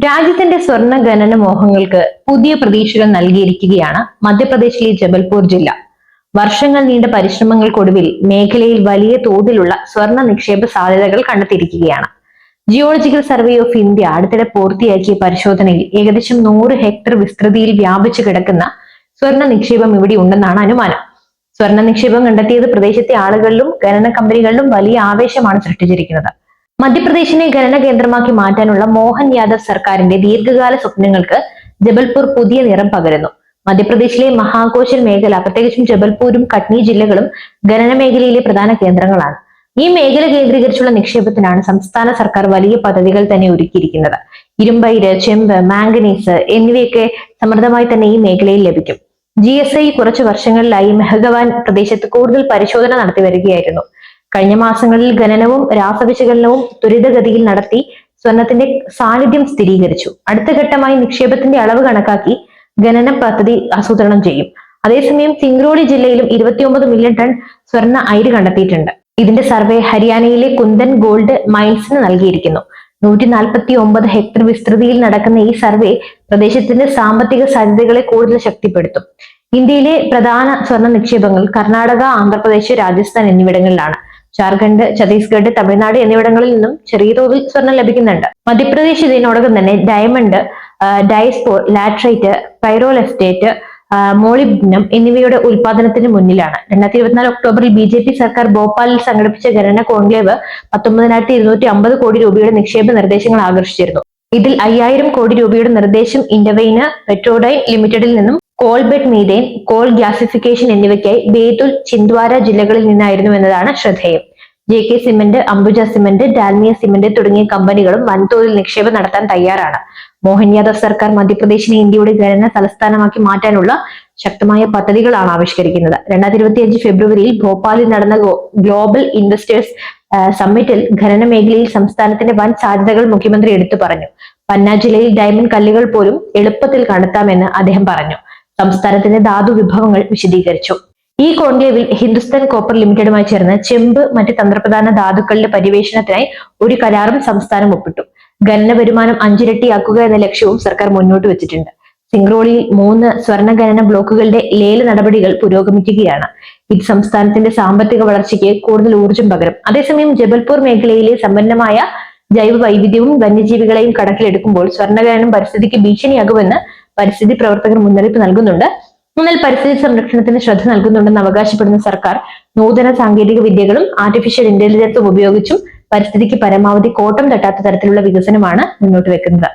രാജ്യത്തിന്റെ സ്വർണ ഖനന മോഹങ്ങൾക്ക് പുതിയ പ്രതീക്ഷകൾ നൽകിയിരിക്കുകയാണ് മധ്യപ്രദേശിലെ ജബൽപൂർ ജില്ല. വർഷങ്ങൾ നീണ്ട പരിശ്രമങ്ങൾക്കൊടുവിൽ മേഖലയിൽ വലിയ തോതിലുള്ള സ്വർണ നിക്ഷേപ സാധ്യതകൾ കണ്ടെത്തിയിരിക്കുകയാണ്. ജിയോളജിക്കൽ സർവേ ഓഫ് ഇന്ത്യ അടുത്തിടെ പൂർത്തിയാക്കിയ പരിശോധനയിൽ ഏകദേശം നൂറ് ഹെക്ടർ വിസ്തൃതിയിൽ വ്യാപിച്ചു കിടക്കുന്ന സ്വർണ നിക്ഷേപം ഇവിടെ ഉണ്ടെന്നാണ് അനുമാനം. സ്വർണ നിക്ഷേപം കണ്ടെത്തിയത് പ്രദേശത്തെ ആളുകളിലും ഖനന കമ്പനികളിലും വലിയ ആവേശമാണ് സൃഷ്ടിച്ചിരിക്കുന്നത്. മധ്യപ്രദേശിനെ ഖനന കേന്ദ്രമാക്കി മാറ്റാനുള്ള മോഹൻ യാദവ് സർക്കാരിന്റെ ദീർഘകാല സ്വപ്നങ്ങൾക്ക് ജബൽപൂർ പുതിയ നിറം പകരുന്നു. മധ്യപ്രദേശിലെ മഹാകോശൽ മേഖല പ്രത്യേകിച്ചും ജബൽപൂരും കട്നി ജില്ലകളും ഖനന മേഖലയിലെ പ്രധാന കേന്ദ്രങ്ങളാണ്. ഈ മേഖല കേന്ദ്രീകരിച്ചുള്ള നിക്ഷേപത്തിനാണ് സംസ്ഥാന സർക്കാർ വലിയ പദ്ധതികൾ തന്നെ ഒരുക്കിയിരിക്കുന്നത്. ഇരുമ്പയിര് ചെമ്പ് മാംഗനീസ് എന്നിവയൊക്കെ സമൃദ്ധമായി തന്നെ ഈ മേഖലയിൽ ലഭിക്കും. ജി എസ് ഐ കുറച്ചു വർഷങ്ങളിലായി മെഹഗവാൻ പ്രദേശത്ത് കൂടുതൽ പരിശോധന നടത്തി വരികയായിരുന്നു. കഴിഞ്ഞ മാസങ്ങളിൽ ഖനനവും രാസവിശകലനവും ത്വരിതഗതിയിൽ നടത്തി സ്വർണത്തിന്റെ സാന്നിധ്യം സ്ഥിരീകരിച്ചു. അടുത്ത ഘട്ടമായി നിക്ഷേപത്തിന്റെ അളവ് കണക്കാക്കി ഖനന പദ്ധതി ആസൂത്രണം ചെയ്യും. അതേസമയം സിംഗ്രോളി ജില്ലയിലും ഇരുപത്തിയൊമ്പത് മില്യൺ ടൺ സ്വർണ അയിര് കണ്ടെത്തിയിട്ടുണ്ട്. ഇതിന്റെ സർവേ ഹരിയാനയിലെ കുന്ദൻ ഗോൾഡ് മൈൻസിന് നൽകിയിരിക്കുന്നു. നൂറ്റി നാൽപ്പത്തി ഒമ്പത് ഹെക്ടർ വിസ്തൃതിയിൽ നടക്കുന്ന ഈ സർവേ പ്രദേശത്തിന്റെ സാമ്പത്തിക സാധ്യതകളെ കൂടുതൽ ശക്തിപ്പെടുത്തും. ഇന്ത്യയിലെ പ്രധാന സ്വർണ നിക്ഷേപങ്ങൾ കർണാടക ആന്ധ്രാപ്രദേശ് രാജസ്ഥാൻ എന്നിവിടങ്ങളിലാണ്. ജാർഖണ്ഡ് ഛത്തീസ്ഗഡ് തമിഴ്നാട് എന്നിവിടങ്ങളിൽ നിന്നും ചെറിയ തോതിൽ സ്വർണം ലഭിക്കുന്നുണ്ട്. മധ്യപ്രദേശ് ഇതിനോടകം തന്നെ ഡയമണ്ട് ഡയസ്പോർ ലാട്രൈറ്റ് പൈറോൽ എസ്റ്റേറ്റ് മോളിബ്നം എന്നിവയുടെ ഉൽപാദനത്തിന് മുന്നിലാണ്. രണ്ടായിരത്തി ഇരുപത്തിനാല് ഒക്ടോബറിൽ ബി ജെ പി സർക്കാർ ഭോപ്പാലിൽ സംഘടിപ്പിച്ച ഖനന കോൺക്ലേവ് പത്തൊമ്പതിനായിരത്തി ഇരുന്നൂറ്റി അമ്പത് കോടി രൂപയുടെ നിക്ഷേപ നിർദ്ദേശങ്ങൾ ആകർഷിച്ചിരുന്നു. ഇതിൽ അയ്യായിരം കോടി രൂപയുടെ നിർദ്ദേശം ഇൻഡവൈന് പെട്രോഡൈൻ ലിമിറ്റഡിൽ നിന്നും കോൾബെറ്റ് മീതേൻ കോൾ ഗ്യാസിഫിക്കേഷൻ എന്നിവയ്ക്കായി ബേതുൽ ചിന്ദ്വാര ജില്ലകളിൽ നിന്നായിരുന്നു എന്നതാണ് ശ്രദ്ധേയം. J K cement Ambuja cement Dalmia cement തുടങ്ങിയ കമ്പനികളും വൻതോതിൽ നിക്ഷേപം നടത്താൻ തയ്യാറാണ്. മോഹൻ യാദവ് സർക്കാർ മധ്യപ്രദേശിനെ ഇന്ത്യയുടെ ഖനന തലസ്ഥാനമാക്കി മാറ്റാനുള്ള ശക്തമായ പദ്ധതികളാണ് ആവിഷ്കരിക്കുന്നത്. രണ്ടായിരത്തി ഇരുപത്തി അഞ്ച് ഫെബ്രുവരിയിൽ ഭോപ്പാലിൽ നടന്ന ഗ്ലോബൽ ഇൻവെസ്റ്റേഴ്സ് സമ്മിറ്റിൽ ഖനന മേഖലയിൽ സംസ്ഥാനത്തിന്റെ വൻ സാധ്യതകൾ മുഖ്യമന്ത്രി എടുത്തു പറഞ്ഞു. പന്ന ജില്ലയിൽ ഡയമണ്ട് കല്ലുകൾ പോലും എളുപ്പത്തിൽ കണ്ടെത്താമെന്ന് അദ്ദേഹം പറഞ്ഞു. സംസ്ഥാനത്തിന്റെ ധാതു വിഭവങ്ങൾ വിശദീകരിച്ചു. ഈ കോൺക്ലേവിൽ ഹിന്ദുസ്ഥാൻ കോപ്പർ ലിമിറ്റഡുമായി ചേർന്ന് ചെമ്പ് മറ്റ് തന്ത്രപ്രധാന ധാതുക്കളുടെ പര്യവേഷണത്തിനായി ഒരു കരാറും സംസ്ഥാനം ഒപ്പിട്ടു. ഖനന വരുമാനം അഞ്ചിരട്ടിയാക്കുക എന്ന ലക്ഷ്യവും സർക്കാർ മുന്നോട്ട് വെച്ചിട്ടുണ്ട്. സിംഗ്രോളിയിൽ മൂന്ന് സ്വർണ ഖനന ബ്ലോക്കുകളുടെ ലേല നടപടികൾ പുരോഗമിക്കുകയാണ്. ഇത് സംസ്ഥാനത്തിന്റെ സാമ്പത്തിക വളർച്ചയ്ക്ക് കൂടുതൽ ഊർജം പകരും. അതേസമയം ജബൽപൂർ മേഖലയിലെ സമ്പന്നമായ ജൈവ വൈവിധ്യവും വന്യജീവികളെയും കണക്കിലെടുക്കുമ്പോൾ സ്വർണഖനനം പരിസ്ഥിതിക്ക് ഭീഷണിയാകുമെന്ന് പരിസ്ഥിതി പ്രവർത്തകർ മുന്നറിയിപ്പ് നൽകുന്നുണ്ട്. എന്നാൽ പരിസ്ഥിതി സംരക്ഷണത്തിന് ശ്രദ്ധ നൽകുന്നുണ്ടെന്ന് അവകാശപ്പെടുന്ന സർക്കാർ നൂതന സാങ്കേതിക വിദ്യകളും ആർട്ടിഫിഷ്യൽ ഇന്റലിജൻസും ഉപയോഗിച്ചും പരിസ്ഥിതിക്ക് പരമാവധി കോട്ടം തട്ടാത്ത തരത്തിലുള്ള വികസനമാണ് മുന്നോട്ട് വെക്കുന്നത്.